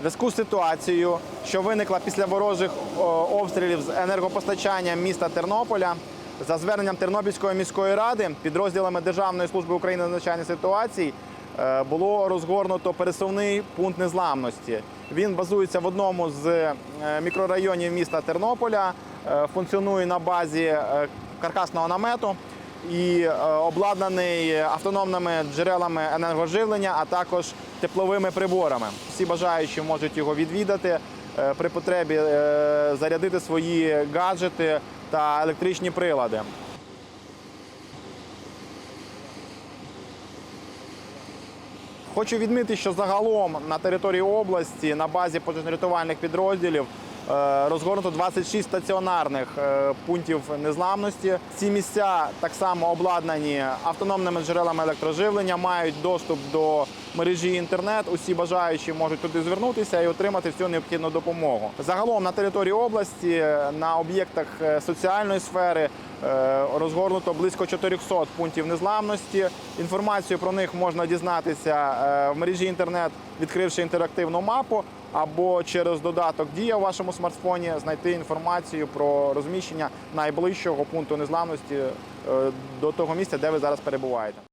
Зв'язку з ситуацією, що виникла після ворожих обстрілів з енергопостачання міста Тернополя, за зверненням Тернопільської міської ради підрозділами Державної служби України з надзвичайних ситуацій е, було розгорнуто пересувний пункт незламності. Він базується в одному з е, мікрорайонів міста Тернополя, е, функціонує на базі каркасного намету і е, обладнаний автономними джерелами енергоживлення, а також тепловими приборами. Всі бажаючі можуть його відвідати е, при потребі е, зарядити свої гаджети та електричні прилади. Хочу відмітити, що загалом на території області на базі пожежно-рятувальних підрозділів розгорнуто 26 стаціонарних е, пунктів незламності. Ці місця так само обладнані автономними джерелами електроживлення, мають доступ до мережі інтернет. Усі бажаючі можуть туди звернутися і отримати всю необхідну допомогу. Загалом на території області е, на об'єктах е, соціальної сфери е, розгорнуто близько 400 пунктів незламності. Інформацію про них можна дізнатися в мережі інтернет, відкривши інтерактивну мапу, або через додаток Дія в вашому смартфоні знайти інформацію про розміщення найближчого пункту незламності до того місця, де ви зараз перебуваєте.